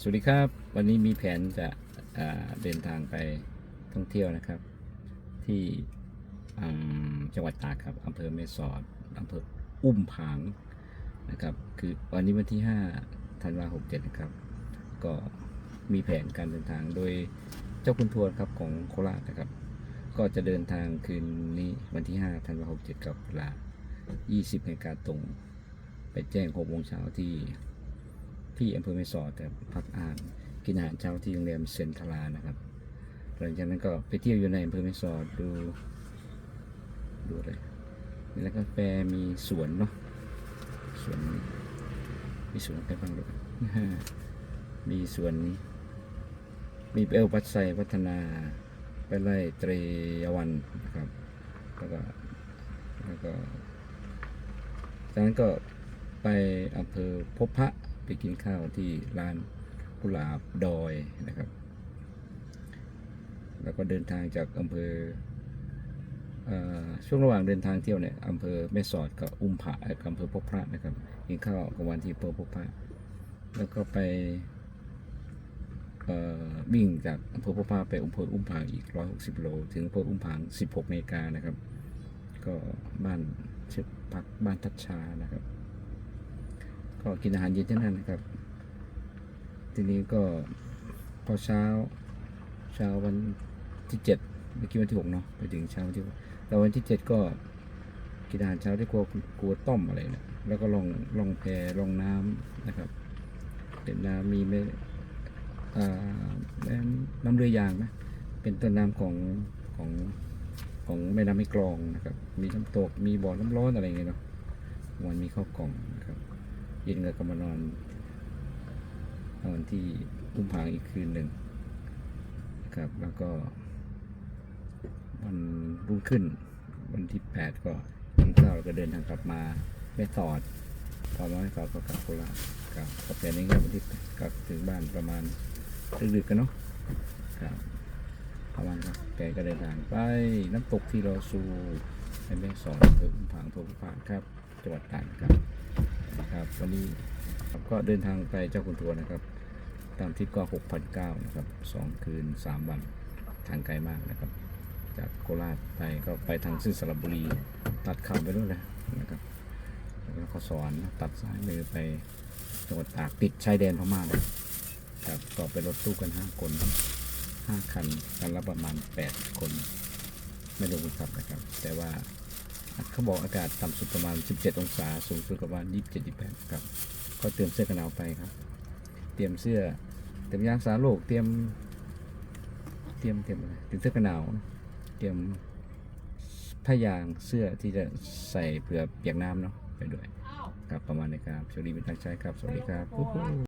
สวัสดีครับ วันนี้มีแผนจะเดินทางไปท่องเที่ยวนะครับ ที่จังหวัดตากครับอำเภอแม่สอดอำเภออุ้มผางนะครับ คือวันนี้วันที่5ธันวาคม67นะครับ ก็มีแผนการเดินทางโดยเจ้าคุณทวรครับของโคราชนะครับ ก็จะเดินทางคืนนี้วันที่5ธันวาคม67กับเวลา 20นาฬิกาตรง ไปแจ้ง6โมงเช้าที่ ที่อำเภอแม่สอดแต่พักอ่างกินอาหารเช้าที่โรงแรมเซนทรานะครับ หลังจากนั้นก็ไปเที่ยวอยู่ในอำเภอแม่สอดดูดูอะไรมีร้านกาแฟมีสวนเนาะสวนมีสวนอะไรบ้างดูมีสวนมีเอลปัสไซพัฒนาไปไล่เตรยวันนะครับแล้วก็แล้วก็จากนั้นก็ไปอำเภอพบพระ ไปกินข้าวที่ร้านกุหลาบดอยนะครับ แล้วก็เดินทางจากอำเภอเออช่วงระหว่างเดินทางเที่ยวเนี่ยอำเภอแม่สอดกับอุ้มผาอำเภอพบพระนะครับกินข้าวกลางวันที่อำเภอพบพระแล้วก็ไปวิ่งจากอำเภอพบพระไปอำเภออุ้มผางอีก 160 โล ถึงอำเภออุ้มผาง 16เมกานะครับ ก็บ้านชื่อพักบ้านทัดชานะครับ ก็กินอาหารเย็นที่นั่นนะครับ ทีนี้ก็พอเช้าเช้าวันที่เจ็ดเมื่อกี้วันที่หกเนาะไปถึงเช้าวันที่หกแล้ววันที่เจ็ดก็กินอาหารเช้าที่กลัวกลัวต้มอะไรเนะแล้วก็ลองลองแพลองน้ำนะครับเล่นน้ำมีแม่แม่น้ำเรือยางนะเป็นต้นน้ำของของของแม่น้ำไม่กลองนะครับ มีน้ำตก มีบ่อน้ำร้อนอะไรเงี้ยเนาะวันมีข้าวกล่องนะครับ ย็นก็มานอนนอนที่อุ้มผางอีกคืนหนึ่งครับแล้วก็วันรุ่งขึ้น วันที่แปดก็กินข้าวก็เดินทางกลับมาแม่สอดพอมาแม่สอดก็กลับโคราชครับก็เป็นนี้ครับวันที่กลับถึงบ้านประมาณดึกๆกันเนาะครับประมาณครับแกก็เดินทางไปน้ำตกที่เราซูในแม่สอดอำเภออุ้มผางอำเภออุ้มผางครับจังหวัดตากครับนครับ วันนี้ครับก็เดินทางไปเจ้าคุณทัวร์นะครับ ตามทริปก็6,900นะครับสองคืน3วันทางไกลมากนะครับ จากโคราชไปก็ไปทางเส้นสระบุรี ตัดข้าไปด้วยเลยนะครับแล้วก็สอนตัดซ้ายมือไปจังหวัดตากติดชายแดนพม่าเลยครับก็ไปรถตู้กัน5คน5คันกันละประมาณ8คน ไม่รวมคนขับนะครับ แต่ว่า เขาบอกอากาศต่ำสุดประมาณ 17 องศา สูงสุดประมาณ 27 28 ครับ ก็เตรียมเสื้อกันหนาวไปครับ เตรียมเสื้อ เตรียมยางสาโลก เตรียม เตรียม เตรียมอะไร เตรียมเสื้อกันหนาว เตรียมผ้ายางเสื้อที่จะใส่เผื่อเปียกน้ำเนาะไปด้วย ครับประมาณนี้ครับสวัสดีเป็นทางใจครับ สวัสดีครับ